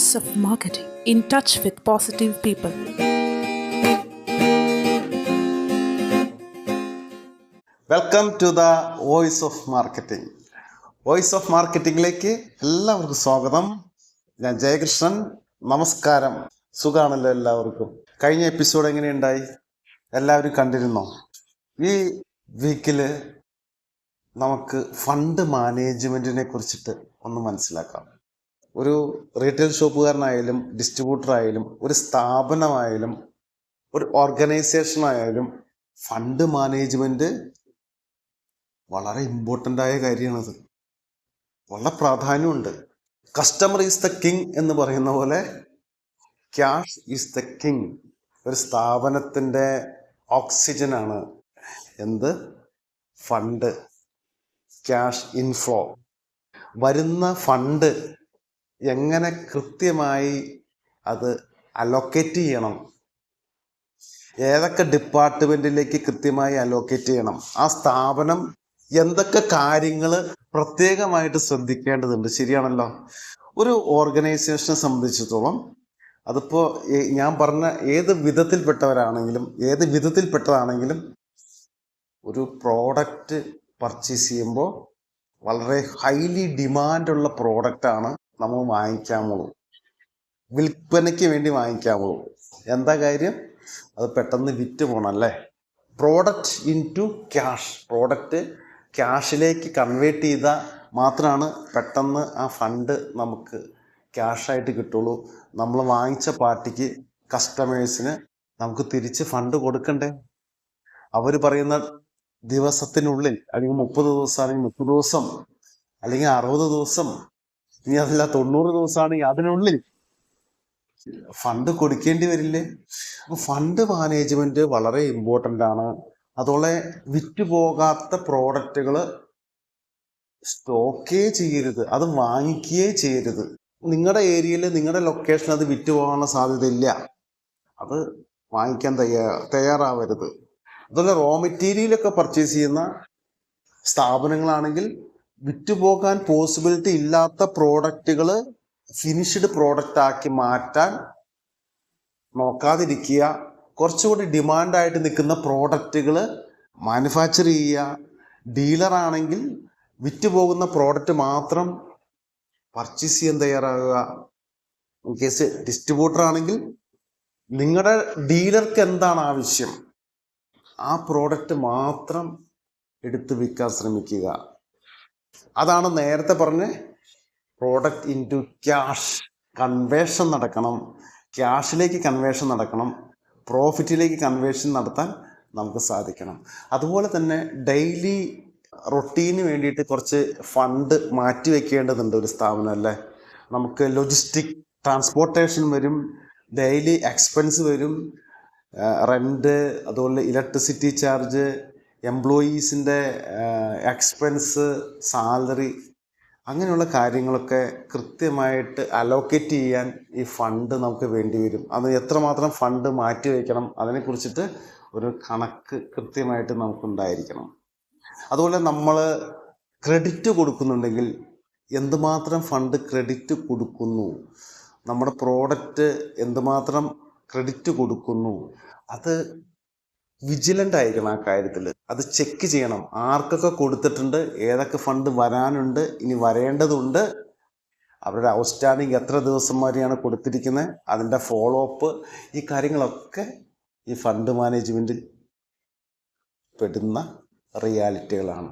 Voice of Marketing. In touch with positive people. Welcome to the voice of marketing voice of മാർക്കറ്റിംഗിലേക്ക് എല്ലാവർക്കും സ്വാഗതം. ഞാൻ ജയകൃഷ്ണൻ. നമസ്കാരം. സുഖാണല്ലോ എല്ലാവർക്കും. കഴിഞ്ഞ എപ്പിസോഡ് എങ്ങനെയുണ്ടായി? എല്ലാവരും കണ്ടിരുന്നോ? ഈ വീക്കിൽ നമുക്ക് ഫണ്ട് മാനേജ്മെന്റിനെ കുറിച്ചിട്ട് ഒന്ന് മനസ്സിലാക്കാം. ഒരു റീറ്റെയിൽ ഷോപ്പുകാരനായാലും ഡിസ്ട്രിബ്യൂട്ടറായാലും ഒരു സ്ഥാപനമായാലും ഒരു ഓർഗനൈസേഷൻ ആയാലും ഫണ്ട് മാനേജ്മെന്റ് വളരെ ഇമ്പോർട്ടന്റ് ആയ കാര്യമാണത്. വളരെ പ്രാധാന്യമുണ്ട്. കസ്റ്റമർ ഈസ് ദ കിങ് എന്ന് പറയുന്ന പോലെ ക്യാഷ് ഈസ് ദ കിങ് ഒരു സ്ഥാപനത്തിന്റെ ഓക്സിജനാണ് എന്ത്? ഫണ്ട് ക്യാഷ് ഇൻഫ്ലോ വരുന്ന ഫണ്ട് എങ്ങനെ കൃത്യമായി അത് അലോക്കേറ്റ് ചെയ്യണം? ഏതൊക്കെ ഡിപ്പാർട്ട്മെന്റിലേക്ക് കൃത്യമായി അലോക്കേറ്റ് ചെയ്യണം? ആ സ്ഥാപനം എന്തൊക്കെ കാര്യങ്ങൾ പ്രത്യേകമായിട്ട് ശ്രദ്ധിക്കേണ്ടതുണ്ട്? ശരിയാണല്ലോ. ഒരു ഓർഗനൈസേഷനെ സംബന്ധിച്ചിടത്തോളം അതിപ്പോൾ ഞാൻ പറഞ്ഞ ഏത് വിധത്തിൽപ്പെട്ടവരാണെങ്കിലും ഏത് വിധത്തിൽപ്പെട്ടതാണെങ്കിലും ഒരു പ്രോഡക്റ്റ് പർച്ചേസ് ചെയ്യുമ്പോൾ വളരെ ഹൈലി ഡിമാൻഡുള്ള പ്രോഡക്റ്റാണ് നമ്മൾ വാങ്ങിക്കാമുള്ളൂ വിൽപ്പനയ്ക്ക് വേണ്ടി വാങ്ങിക്കാമുള്ളൂ എന്താ കാര്യം? അത് പെട്ടെന്ന് വിറ്റ് പോകണം അല്ലേ? Product in to cash product ക്യാഷിലേക്ക് convert ചെയ്താൽ മാത്രമാണ് പെട്ടെന്ന് ആ ഫണ്ട് നമുക്ക് ക്യാഷായിട്ട് കിട്ടുള്ളൂ. നമ്മൾ വാങ്ങിച്ച പാർട്ടിക്ക് കസ്റ്റമേഴ്സിന് നമുക്ക് തിരിച്ച് ഫണ്ട് കൊടുക്കണ്ടേ? അവർ പറയുന്ന ദിവസത്തിനുള്ളിൽ അല്ലെങ്കിൽ മുപ്പത് ദിവസം അല്ലെങ്കിൽ മുപ്പത് ദിവസം അല്ലെങ്കിൽ അറുപത് ദിവസം ഇനി അതല്ല തൊണ്ണൂറ് ദിവസമാണെങ്കിൽ അതിനുള്ളിൽ. ഫണ്ട് കൊടുക്കേണ്ടി വരില്ലേ? ഫണ്ട് മാനേജ്മെന്റ് വളരെ ഇമ്പോർട്ടന്റ് ആണ്. അതോടെ വിറ്റുപോകാത്ത പ്രോഡക്റ്റുകൾ സ്റ്റോക്കേ ചെയ്യരുത് അത് വാങ്ങിക്കുകയേ ചെയ്യരുത്. നിങ്ങളുടെ ഏരിയയിൽ നിങ്ങളുടെ ലൊക്കേഷൻ അത് വിറ്റുപോകാനുള്ള സാധ്യതയില്ല. അത് വാങ്ങിക്കാൻ തയ്യാ തയ്യാറാവരുത്. അതുപോലെ റോ മെറ്റീരിയലൊക്കെ പർച്ചേസ് ചെയ്യുന്ന സ്ഥാപനങ്ങളാണെങ്കിൽ വിറ്റുപോകാൻ പോസിബിലിറ്റി ഇല്ലാത്ത പ്രോഡക്റ്റുകൾ ഫിനിഷ്ഡ് പ്രോഡക്റ്റ് ആക്കി മാറ്റാൻ നോക്കാതിരിക്കുക. കുറച്ചുകൂടി ഡിമാൻഡായിട്ട് നിൽക്കുന്ന പ്രോഡക്റ്റുകൾ മാനുഫാക്ചർ ചെയ്യുക. ഡീലറാണെങ്കിൽ വിറ്റുപോകുന്ന പ്രോഡക്റ്റ് മാത്രം പർച്ചേസ് ചെയ്യാൻ തയ്യാറാകുക. ഇൻ കേസ് ഡിസ്ട്രിബ്യൂട്ടർ ആണെങ്കിൽ നിങ്ങളുടെ ഡീലർക്ക് എന്താണ് ആവശ്യം? ആ പ്രോഡക്റ്റ് മാത്രം എടുത്ത് വിൽക്കാൻ ശ്രമിക്കുക. അതാണ് നേരത്തെ പറഞ്ഞ product in to cash conversion നടക്കണം. ക്യാഷിലേക്ക് കൺവേർഷൻ നടക്കണം. പ്രോഫിറ്റിലേക്ക് കൺവേർഷൻ നടത്താൻ നമുക്ക് സാധിക്കണം. അതുപോലെ തന്നെ ഡെയിലി റൊട്ടീന് വേണ്ടിയിട്ട് കുറച്ച് ഫണ്ട് മാറ്റി വെക്കേണ്ടതുണ്ട് ഒരു സ്ഥാപനം അല്ലേ? നമുക്ക് ലൊജിസ്റ്റിക് ട്രാൻസ്പോർട്ടേഷൻ വരും ഡെയിലി എക്സ്പെൻസ് വരും റെന്റ് അതുപോലെ ഇലക്ട്രിസിറ്റി ചാർജ് എംപ്ലോയീസിന്റെ എക്സ്പെൻസ് സാലറി അങ്ങനെയുള്ള കാര്യങ്ങളൊക്കെ കൃത്യമായിട്ട് അലോക്കേറ്റ് ചെയ്യാൻ ഈ ഫണ്ട് നമുക്ക് വേണ്ടി വരും. അത് എത്രമാത്രം ഫണ്ട് മാറ്റി വയ്ക്കണം അതിനെക്കുറിച്ചിട്ട് ഒരു കണക്ക് കൃത്യമായിട്ട് നമുക്കുണ്ടായിരിക്കണം. അതുപോലെ നമ്മൾ ക്രെഡിറ്റ് കൊടുക്കുന്നുണ്ടെങ്കിൽ എന്തുമാത്രം ഫണ്ട് ക്രെഡിറ്റ് കൊടുക്കുന്നു നമ്മുടെ പ്രോഡക്റ്റ് എന്തുമാത്രം ക്രെഡിറ്റ് കൊടുക്കുന്നു അത് വിജിലന്റ് ആയിരിക്കണം ആ കാര്യത്തിൽ അത് ചെക്ക് ചെയ്യണം. ആർക്കൊക്കെ കൊടുത്തിട്ടുണ്ട് ഏതൊക്കെ ഫണ്ട് വരാനുണ്ട് ഇനി വരേണ്ടതുണ്ട്. അവരുടെ ഔട്ട്സ്റ്റാൻഡിങ് എത്ര ദിവസം വരെയാണ് കൊടുത്തിരിക്കുന്നത് അതിന്റെ ഫോളോ അപ്പ് ഈ കാര്യങ്ങളൊക്കെ ഈ ഫണ്ട് മാനേജ്മെന്റിൽ പെടുന്ന റിയാലിറ്റികളാണ്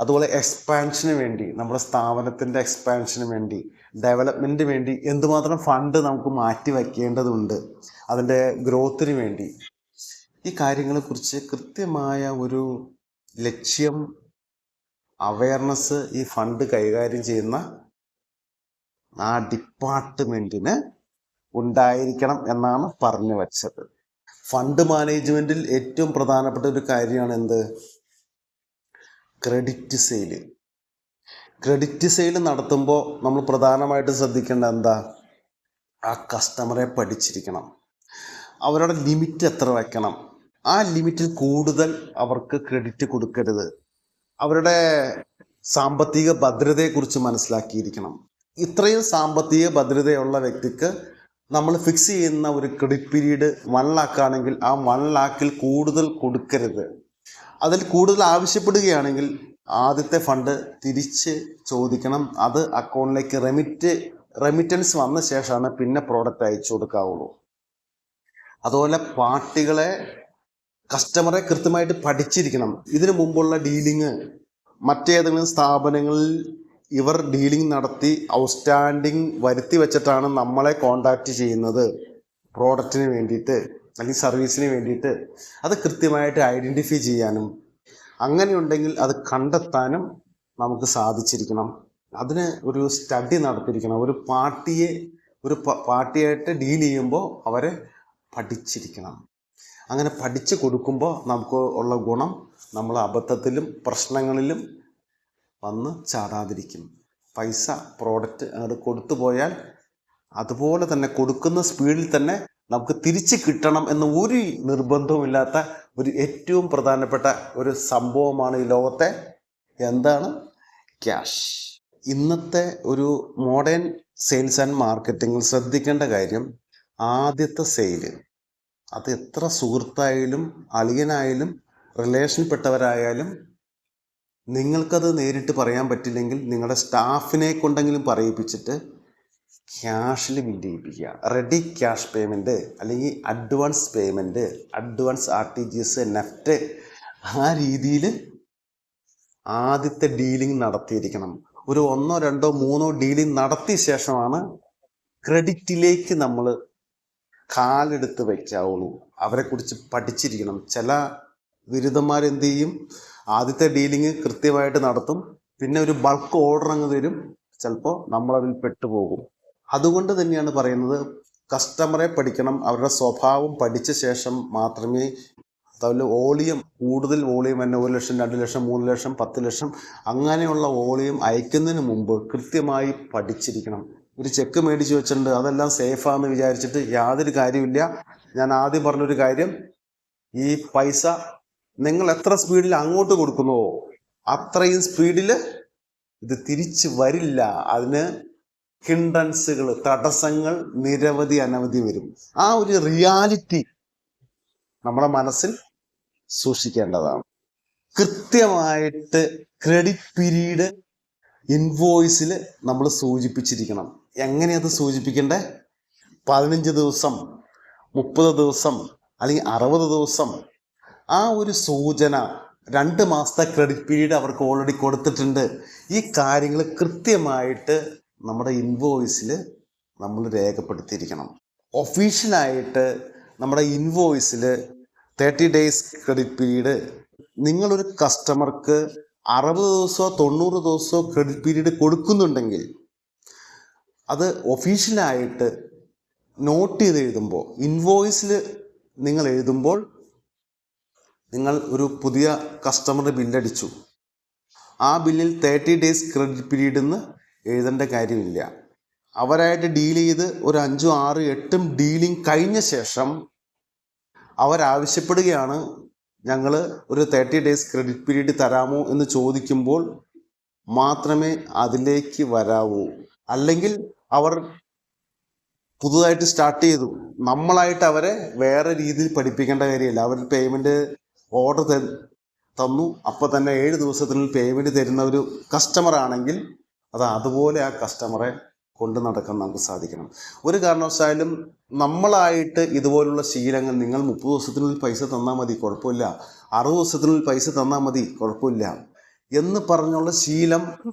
അതുപോലെ എക്സ്പാൻഷന് വേണ്ടി നമ്മുടെ സ്ഥാപനത്തിന്റെ എക്സ്പാൻഷന് വേണ്ടി ഡെവലപ്മെന്റിന് വേണ്ടി എന്തുമാത്രം ഫണ്ട് നമുക്ക് മാറ്റി വയ്ക്കേണ്ടതുണ്ട് അതിന്റെ ഗ്രോത്തിന് വേണ്ടി. ഈ കാര്യങ്ങളെക്കുറിച്ച് കൃത്യമായ ഒരു ലക്ഷ്യം അവയർനെസ് ഈ ഫണ്ട് കൈകാര്യം ചെയ്യുന്ന ആ ഡിപ്പാർട്ട്മെന്റിന് ഉണ്ടായിരിക്കണം എന്നാണ് പറഞ്ഞു വച്ചത്. ഫണ്ട് മാനേജ്മെന്റിൽ ഏറ്റവും പ്രധാനപ്പെട്ട ഒരു കാര്യമാണ് എന്ത്? ക്രെഡിറ്റ് സെയിൽ ക്രെഡിറ്റ് സെയിൽ നടത്തുമ്പോൾ നമ്മൾ പ്രധാനമായിട്ട് ശ്രദ്ധിക്കേണ്ട എന്താ? ആ കസ്റ്റമറെ പഠിച്ചിരിക്കണം. അവരുടെ ലിമിറ്റ് എത്ര വെക്കണം? ആ ലിമിറ്റിൽ കൂടുതൽ അവർക്ക് ക്രെഡിറ്റ് കൊടുക്കരുത്. അവരുടെ സാമ്പത്തിക ഭദ്രതയെക്കുറിച്ച് മനസ്സിലാക്കിയിരിക്കണം. ഇത്രയും സാമ്പത്തിക ഭദ്രതയുള്ള വ്യക്തിക്ക് നമ്മൾ ഫിക്സ് ചെയ്യുന്ന ഒരു ക്രെഡിറ്റ് പീരീഡ് വൺ ലാക്ക് ആണെങ്കിൽ ആ വൺ ലാക്കിൽ കൂടുതൽ കൊടുക്കരുത്. അതിൽ കൂടുതൽ ആവശ്യപ്പെടുകയാണെങ്കിൽ ആദ്യത്തെ ഫണ്ട് തിരിച്ച് ചോദിക്കണം. അത് അക്കൗണ്ടിലേക്ക് റെമിറ്റ് റെമിറ്റൻസ് വന്ന ശേഷമാണ് പിന്നെ പ്രോഡക്റ്റ് അയച്ചു കൊടുക്കാവുള്ളൂ. അതുപോലെ പാർട്ടികളെ കസ്റ്റമറെ കൃത്യമായിട്ട് പഠിച്ചിരിക്കണം. ഇതിനു മുമ്പുള്ള ഡീലിങ് മറ്റേതെങ്കിലും സ്ഥാപനങ്ങളിൽ ഇവർ ഡീലിംഗ് നടത്തി ഔട്ട്സ്റ്റാൻഡിങ് വരുത്തി വെച്ചിട്ടാണ് നമ്മളെ കോണ്ടാക്ട് ചെയ്യുന്നത്. പ്രോഡക്റ്റിന് വേണ്ടിയിട്ട് അല്ലെങ്കിൽ സർവീസിന് വേണ്ടിയിട്ട് അത് കൃത്യമായിട്ട് ഐഡന്റിഫൈ ചെയ്യാനും അങ്ങനെയുണ്ടെങ്കിൽ അത് കണ്ടെത്താനും നമുക്ക് സാധിച്ചിരിക്കണം. അതിന് ഒരു സ്റ്റഡി നടത്തിയിരിക്കണം. ഒരു പാർട്ടിയെ ഒരു പാർട്ടിയായിട്ട് ഡീൽ ചെയ്യുമ്പോൾ അവരെ പഠിച്ചിരിക്കണം. അങ്ങനെ പഠിച്ചു കൊടുക്കുമ്പോൾ നമുക്ക് ഉള്ള ഗുണം നമ്മൾ അബദ്ധത്തിലും പ്രശ്നങ്ങളിലും വന്ന് ചാടാതിരിക്കും. പൈസ പ്രോഡക്റ്റ് അങ്ങോട്ട് കൊടുത്തു പോയാൽ അതുപോലെ തന്നെ കൊടുക്കുന്ന സ്പീഡിൽ തന്നെ നമുക്ക് തിരിച്ച് കിട്ടണം എന്ന ഒരു നിർബന്ധവുമില്ലാത്ത ഒരു ഏറ്റവും പ്രധാനപ്പെട്ട ഒരു സംഭവമാണ് ഈ ലോകത്തെ. എന്താണ്? ക്യാഷ്. ഇന്നത്തെ ഒരു മോഡേൺ സെയിൽസ് ആൻഡ് മാർക്കറ്റിങ്ങിൽ ശ്രദ്ധിക്കേണ്ട കാര്യം ആദ്യത്തെ സെയിൽ. അത് എത്ര സുഹൃത്തായാലും അളിയനായാലും റിലേഷൻപ്പെട്ടവരായാലും നിങ്ങൾക്കത് നേരിട്ട് പറയാൻ പറ്റില്ലെങ്കിൽ നിങ്ങളുടെ സ്റ്റാഫിനെ കൊണ്ടെങ്കിലും പറയിപ്പിച്ചിട്ട് ക്യാഷിൽ ബില്ല് ചെയ്യിപ്പിക്കുക റെഡി ക്യാഷ് പേയ്മെന്റ് അല്ലെങ്കിൽ advance payment advance R T G S NEFT ആ രീതിയിൽ ആദ്യത്തെ ഡീലിംഗ് നടത്തിയിരിക്കണം. ഒരു ഒന്നോ രണ്ടോ മൂന്നോ ഡീലിംഗ് നടത്തിയ ശേഷമാണ് ക്രെഡിറ്റിലേക്ക് നമ്മൾ കാലെടുത്ത് വയ്ക്കാവുള്ളൂ അവരെക്കുറിച്ച് പഠിച്ചിരിക്കണം. ചില ബിരുദന്മാരെന്ത് ചെയ്യും? ആദ്യത്തെ ഡീലിങ് കൃത്യമായിട്ട് നടത്തും. പിന്നെ ഒരു ബൾക്ക് ഓർഡർ അങ്ങ് തരും. ചിലപ്പോൾ നമ്മളതിൽ പെട്ടുപോകും. അതുകൊണ്ട് തന്നെയാണ് പറയുന്നത് കസ്റ്റമറെ പഠിക്കണം. അവരുടെ സ്വഭാവം പഠിച്ച ശേഷം മാത്രമേ അതുപോലെ വോളിയം കൂടുതൽ വോളിയം തന്നെ ഒരു ലക്ഷം രണ്ട് ലക്ഷം മൂന്ന് ലക്ഷം പത്ത് ലക്ഷം അങ്ങനെയുള്ള വോളിയം അയക്കുന്നതിന് മുമ്പ് കൃത്യമായി പഠിച്ചിരിക്കണം. ഒരു ചെക്ക് മേടിച്ച് വെച്ചിട്ടുണ്ട്. അതെല്ലാം സേഫാന്ന് വിചാരിച്ചിട്ട് യാതൊരു കാര്യമില്ല ഞാൻ ആദ്യം പറഞ്ഞൊരു കാര്യം ഈ പൈസ നിങ്ങൾ എത്ര സ്പീഡിൽ അങ്ങോട്ട് കൊടുക്കുന്നുവോ അത്രയും സ്പീഡിൽ ഇത് തിരിച്ചു വരില്ല. അതിന് ഹിൻഡൻസുകൾ തടസ്സങ്ങൾ നിരവധി അനവധി വരും. ആ ഒരു റിയാലിറ്റി നമ്മുടെ മനസ്സിൽ സൂക്ഷിക്കേണ്ടതാണ്. കൃത്യമായിട്ട് ക്രെഡിറ്റ് പീരീഡ് ഇൻവോയ്സിൽ നമ്മൾ സൂചിപ്പിച്ചിരിക്കണം. എങ്ങനെയത് സൂചിപ്പിക്കേണ്ടത് പതിനഞ്ച് ദിവസം മുപ്പത് ദിവസം അല്ലെങ്കിൽ അറുപത് ദിവസം. ആ ഒരു സൂചന രണ്ട് മാസത്തെ ക്രെഡിറ്റ് പീരീഡ് അവർക്ക് ഓൾറെഡി കൊടുത്തിട്ടുണ്ട്. ഈ കാര്യങ്ങൾ കൃത്യമായിട്ട് നമ്മുടെ ഇൻവോയ്സിൽ നമ്മൾ രേഖപ്പെടുത്തിയിരിക്കണം. ഒഫീഷ്യലായിട്ട് നമ്മുടെ ഇൻവോയ്സിൽ തേർട്ടി ഡേയ്സ് ക്രെഡിറ്റ് പീരീഡ് നിങ്ങളൊരു കസ്റ്റമർക്ക് അറുപത് ദിവസമോ തൊണ്ണൂറ് ദിവസമോ ക്രെഡിറ്റ് പീരീഡ് കൊടുക്കുന്നുണ്ടെങ്കിൽ അത് ഒഫീഷ്യലായിട്ട് നോട്ട് ചെയ്ത് എഴുതുമ്പോൾ ഇൻവോയ്സിൽ നിങ്ങൾ എഴുതുമ്പോൾ നിങ്ങൾ ഒരു പുതിയ കസ്റ്റമർ ബില്ലടിച്ചു ആ ബില്ലിൽ തേർട്ടി ഡേയ്സ് ക്രെഡിറ്റ് പീരീഡ് എന്ന് എഴുതേണ്ട കാര്യമില്ല. അവരായിട്ട് ഡീൽ ചെയ്ത് ഒരു അഞ്ചും ആറ് എട്ടും ഡീലിംഗ് കഴിഞ്ഞ ശേഷം അവരാവശ്യപ്പെടുകയാണ് ഞങ്ങൾ ഒരു തേർട്ടി ഡേയ്സ് ക്രെഡിറ്റ് പീരീഡ് തരാമോ എന്ന് ചോദിക്കുമ്പോൾ മാത്രമേ അതിലേക്ക് വരാവൂ. അല്ലെങ്കിൽ അവർ പുതുതായിട്ട് സ്റ്റാർട്ട് ചെയ്തു. നമ്മളായിട്ട് അവരെ വേറെ രീതിയിൽ പഠിപ്പിക്കേണ്ട കാര്യമില്ല. അവർ പേയ്മെന്റ് ഓർഡർ തന്നു. അപ്പോൾ തന്നെ ഏഴ് ദിവസത്തിനുള്ളിൽ പേയ്മെന്റ് തരുന്ന ഒരു കസ്റ്റമർ ആണെങ്കിൽ അത് അതുപോലെ ആ കസ്റ്റമറെ കൊണ്ട് നടക്കാൻ നമുക്ക് സാധിക്കണം. ഒരു കാരണവശാലും നമ്മളായിട്ട് ഇതുപോലുള്ള ശീലങ്ങൾ നിങ്ങൾ മുപ്പത് ദിവസത്തിനുള്ളിൽ പൈസ തന്നാൽ മതി കുഴപ്പമില്ല. അറുപത് ദിവസത്തിനുള്ളിൽ പൈസ തന്നാൽ മതി കുഴപ്പമില്ല. എന്ന് പറഞ്ഞുള്ള ശീലം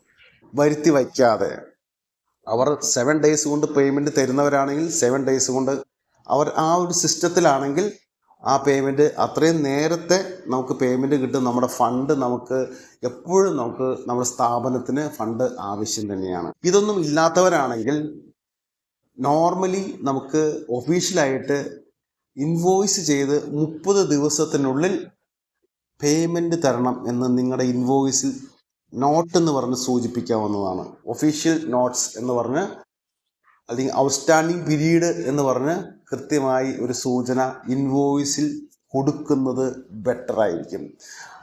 വരുത്തി വയ്ക്കാതെ അവർ സെവൻ ഡേയ്സ് കൊണ്ട് പേയ്മെന്റ് തരുന്നവരാണെങ്കിൽ സെവൻ ഡേയ്സ് കൊണ്ട് അവർ ആ ഒരു സിസ്റ്റത്തിലാണെങ്കിൽ ആ പേയ്മെന്റ് അത്രയും നേരത്തെ നമുക്ക് പേയ്മെന്റ് കിട്ടും. നമ്മുടെ ഫണ്ട് നമുക്ക് എപ്പോഴും നമുക്ക് നമ്മുടെ സ്ഥാപനത്തിന് ഫണ്ട് ആവശ്യം തന്നെയാണ്. ഇതൊന്നും ഇല്ലാത്തവരാണെങ്കിൽ നോർമലി നമുക്ക് ഒഫീഷ്യലായിട്ട് ഇൻവോയ്സ് ചെയ്ത് മുപ്പത് ദിവസത്തിനുള്ളിൽ പേയ്മെന്റ് തരണം എന്ന് നിങ്ങളുടെ ഇൻവോയ്സിൽ നോട്ട് എന്ന് പറഞ്ഞ് സൂചിപ്പിക്കാവുന്നതാണ്. ഒഫീഷ്യൽ നോട്ട്സ് എന്ന് പറഞ്ഞ് അല്ലെങ്കിൽ ഔട്ട്സ്റ്റാൻഡിങ് പീരീഡ് എന്ന് പറഞ്ഞ് കൃത്യമായി ഒരു സൂചന ഇൻവോയ്സിൽ കൊടുക്കുന്നത് ബെറ്റർ ആയിരിക്കും.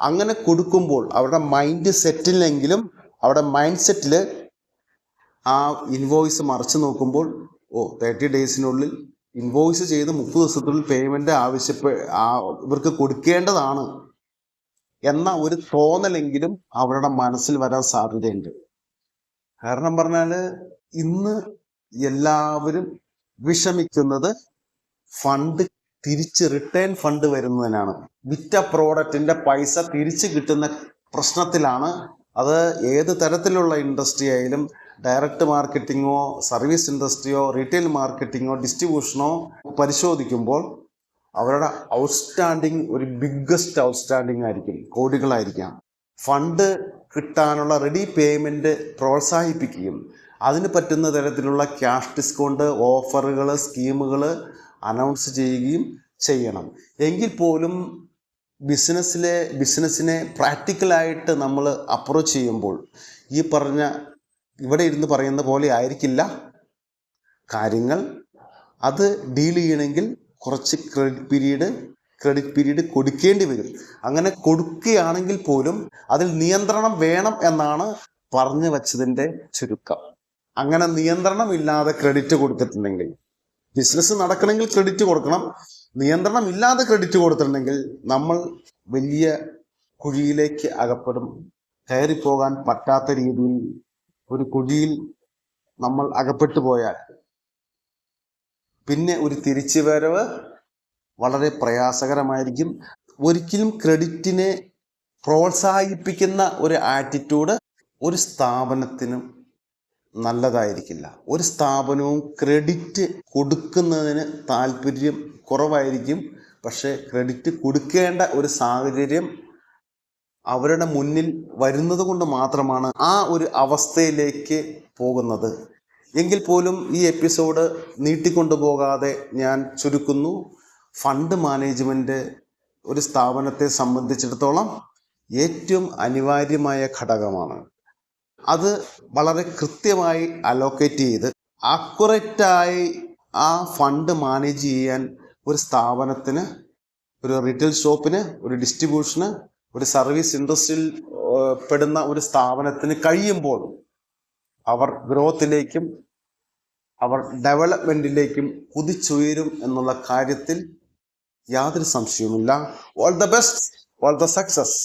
അങ്ങനെ കൊടുക്കുമ്പോൾ അവരുടെ മൈൻഡ് സെറ്റിലെങ്കിലും അവരുടെ മൈൻഡ് സെറ്റിൽ ആ ഇൻവോയ്സ് മറിച്ച് നോക്കുമ്പോൾ ഓ തേർട്ടി ഡേയ്സിനുള്ളിൽ ഇൻവോയ്സ് ചെയ്ത് മുപ്പത് ദിവസത്തിനുള്ളിൽ പേയ്മെന്റ് ആവശ്യപ്പെ ഇവർക്ക് കൊടുക്കേണ്ടതാണ് എന്ന ഒരു തോന്നലെങ്കിലും അവരുടെ മനസ്സിൽ വരാൻ സാധ്യതയുണ്ട്. കാരണം പറഞ്ഞാൽ ഇന്ന് എല്ലാവരും വിഷമിക്കുന്നത് ഫണ്ട് തിരിച്ച് റിട്ടേൺ ഫണ്ട് വരുന്നതിനാണ്. വിറ്റ പ്രോഡക്റ്റിന്റെ പൈസ തിരിച്ചു കിട്ടുന്ന പ്രശ്നത്തിലാണ്. അത് ഏത് തരത്തിലുള്ള ഇൻഡസ്ട്രി ആയാലും ഡയറക്റ്റ് മാർക്കറ്റിങ്ങോ സർവീസ് ഇൻഡസ്ട്രിയോ റീറ്റെയിൽ മാർക്കറ്റിങ്ങോ ഡിസ്ട്രിബ്യൂഷനോ പരിശോധിക്കുമ്പോൾ അവരുടെ ഔട്ട്സ്റ്റാൻഡിങ് ഒരു ബിഗ്ഗസ്റ്റ് ഔട്ട്സ്റ്റാൻഡിങ് ആയിരിക്കും കോടികളായിരിക്കാം. ഫണ്ട് കിട്ടാനുള്ള റെഡി പേയ്മെന്റ് പ്രോത്സാഹിപ്പിക്കുകയും അതിന് പറ്റുന്ന തരത്തിലുള്ള ക്യാഷ് ഡിസ്കൗണ്ട് ഓഫറുകൾ സ്കീമുകൾ അനൗൺസ് ചെയ്യുകയും ചെയ്യണം. എങ്കിൽ പോലും ബിസിനസ്സിലെ ബിസിനസ്സിനെ പ്രാക്ടിക്കലായിട്ട് നമ്മൾ അപ്രോച്ച് ചെയ്യുമ്പോൾ ഈ പറഞ്ഞ ഇവിടെ ഇരുന്ന് പറയുന്ന പോലെ ആയിരിക്കില്ല കാര്യങ്ങൾ. അത് ഡീൽ ചെയ്യണമെങ്കിൽ കുറച്ച് ക്രെഡിറ്റ് പീരീഡ് ക്രെഡിറ്റ് പീരീഡ് കൊടുക്കേണ്ടി വരും. അങ്ങനെ കൊടുക്കുകയാണെങ്കിൽ പോലും അതിൽ നിയന്ത്രണം വേണം എന്നാണ് പറഞ്ഞു വച്ചതിന്റെ ചുരുക്കം. അങ്ങനെ നിയന്ത്രണം ഇല്ലാതെ ക്രെഡിറ്റ് കൊടുത്തിട്ടുണ്ടെങ്കിൽ ബിസിനസ് നടക്കണമെങ്കിൽ ക്രെഡിറ്റ് കൊടുക്കണം നിയന്ത്രണം ഇല്ലാതെ ക്രെഡിറ്റ് കൊടുത്തിട്ടുണ്ടെങ്കിൽ നമ്മൾ വലിയ കുഴിയിലേക്ക് അകപ്പെടും. കയറിപ്പോകാൻ പറ്റാത്ത രീതിയിൽ ഒരു കുഴിയിൽ നമ്മൾ അകപ്പെട്ടു പോയാൽ പിന്നെ ഒരു തിരിച്ചു വരവ് വളരെ പ്രയാസകരമായിരിക്കും. ഒരിക്കലും ക്രെഡിറ്റിനെ പ്രോത്സാഹിപ്പിക്കുന്ന ഒരു ആറ്റിറ്റ്യൂഡ് ഒരു സ്ഥാപനത്തിനും നല്ലതായിരിക്കില്ല. ഒരു സ്ഥാപനവും ക്രെഡിറ്റ് കൊടുക്കുന്നതിന് താല്പര്യം കുറവായിരിക്കും. പക്ഷേ ക്രെഡിറ്റ് കൊടുക്കേണ്ട ഒരു സാഹചര്യം അവരുടെ മുന്നിൽ വരുന്നത് കൊണ്ട് മാത്രമാണ് ആ ഒരു അവസ്ഥയിലേക്ക് പോകുന്നത്. എങ്കിൽ പോലും ഈ എപ്പിസോഡ് നീട്ടിക്കൊണ്ടുപോകാതെ ഞാൻ ചുരുക്കുന്നു. ഫണ്ട് മാനേജ്മെന്റ് ഒരു സ്ഥാപനത്തെ സംബന്ധിച്ചിടത്തോളം ഏറ്റവും അനിവാര്യമായ ഘടകമാണ്. അത് വളരെ കൃത്യമായി അലോക്കേറ്റ് ചെയ്ത് അക്യുറേറ്റായി ആ ഫണ്ട് മാനേജ് ചെയ്യാൻ ഒരു സ്ഥാപനത്തിന് ഒരു റീറ്റെയിൽ ഷോപ്പിന് ഒരു ഡിസ്ട്രിബ്യൂഷന് ഒരു സർവീസ് ഇൻഡസ്ട്രിയിൽ പെടുന്ന ഒരു സ്ഥാപനത്തിന് കഴിയുമ്പോൾ അവർ ഗ്രോത്തിലേക്കും അവർ ഡെവലപ്മെന്റിലേക്കും കുതിച്ചുയരും എന്നുള്ള കാര്യത്തിൽ യാതൊരു സംശയവുമില്ല. All the best all the success